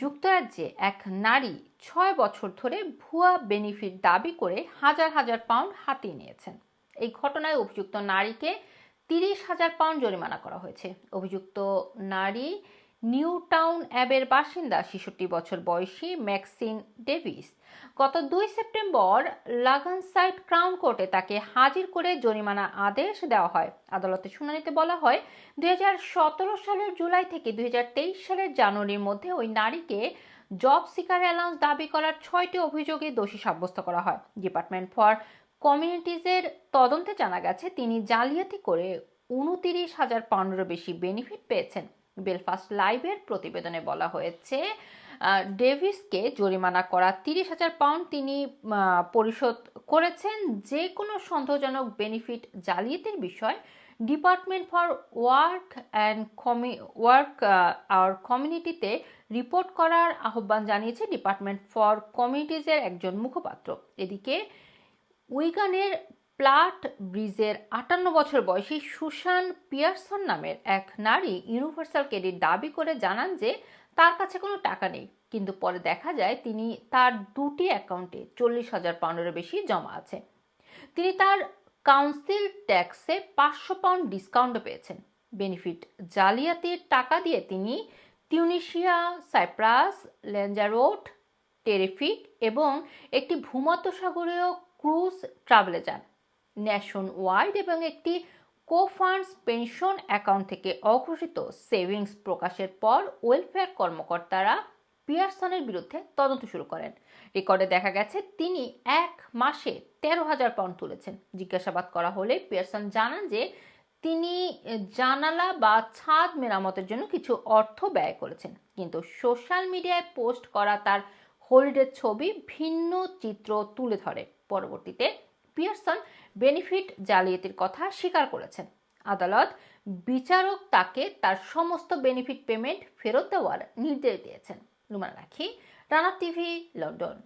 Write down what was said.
যুক্তরাজ্যে এক নারী ছয় বছর ধরে ভুয়া বেনিফিট দাবি করে হাজার হাজার পাউন্ড হাতিয়ে নিয়েছেন। এই ঘটনায় অভিযুক্ত নারীকে তিরিশ হাজার পাউন্ড জরিমানা করা হয়েছে। অভিযুক্ত নারী নিউ টাউন অ্যাবের বাসিন্দা, ছেষট্টি বছর বয়সী ম্যাক্সিন ডেভিস। গত দুই সেপ্টেম্বর লাগানসাইড ক্রাউন কোর্টে তাকে হাজির করে জরিমানা আদেশ দেওয়া হয়। আদালতে শুনানিতে বলা হয় দু হাজার সতেরো সালের জুলাই থেকে দু হাজার তেইশ সালের জানুয়ারির মধ্যে ওই নারীকে জব সিকার অ্যালাউন্স দাবি করার ছয়টি অভিযোগে দোষী সাব্যস্ত করা হয়। ডিপার্টমেন্ট ফর কমিউনিটিজের তদন্তে জানা গেছে, তিনি জালিয়াতি করে উনতিরিশ হাজার পাউন্ডেরও বেশি বেনিফিট পেয়েছেন। বেলফাস্ট লাইভের প্রতিবেদনে বলা হয়েছে ডেভিসকে জরিমানা করা তিরিশ হাজার পাউন্ড তিনি পরিশোধ করেছেন। যে কোনো সন্দেহজনক বেনিফিট জালিয়াতির বিষয় ডিপার্টমেন্ট ফর ওয়ার্ক অ্যান্ড কমি ওয়ার্ক আর কমিউনিটিতে রিপোর্ট করার আহ্বান জানিয়েছে ডিপার্টমেন্ট ফর কমিউনিটিজের একজন মুখপাত্র। এদিকে উইগানের প্লাট ব্রিজের আটান্ন বছর বয়সী সুশান পিয়ারসন নামের এক নারী ইউনিভার্সাল ক্রেডিট দাবি করে জানান যে তার কাছে কোনো টাকা নেই। কিন্তু পরে দেখা যায় তিনি তার দুটি অ্যাকাউন্টে চল্লিশ হাজার পাউন্ডেরও বেশি জমা আছে। তিনি তার কাউন্সিল ট্যাক্সে পাঁচশো পাউন্ড ডিসকাউন্টও পেয়েছেন। বেনিফিট জালিয়াতির টাকা দিয়ে তিনি টিউনিশিয়া সাইপ্রাস ল্যাঞ্জারোট টেরিফিক এবং একটি ভূমধ্যসাগরীয় ক্রুজ ট্রাভেলে যান। ন্যাশন ওয়াইড এবং একটি কোফান্ডস পেনশন অ্যাকাউন্ট থেকে অঘোষিত সেভিংস প্রকাশের পর ওয়েলফেয়ার কর্মকর্তারা পিয়ারসনের বিরুদ্ধে তদন্ত শুরু করেন। রেকর্ডে দেখা গেছে, তিনি এক মাসে তেরো হাজার পাউন্ড তুলেছেন। জিজ্ঞাসাবাদ করা হলে পিয়ারসন জানান যে, তিনি জানালা বা ছাদ মেরামতের জন্য কিছু অর্থ ব্যয় করেছেন। কিন্তু সোশ্যাল মিডিয়ায় পোস্ট করা তার হোল্ডের ছবি ভিন্ন চিত্র তুলে ধরে। পরবর্তীতে পিয়ারসন বেনিফিট জালিয়াতির কথা স্বীকার করেছেন। আদালত বিচারক তাকে তার সমস্ত বেনিফিট পেমেন্ট ফেরত দেওয়ার নির্দেশ দিয়েছেন। রুমান রাখি, রানা টিভি, লন্ডন।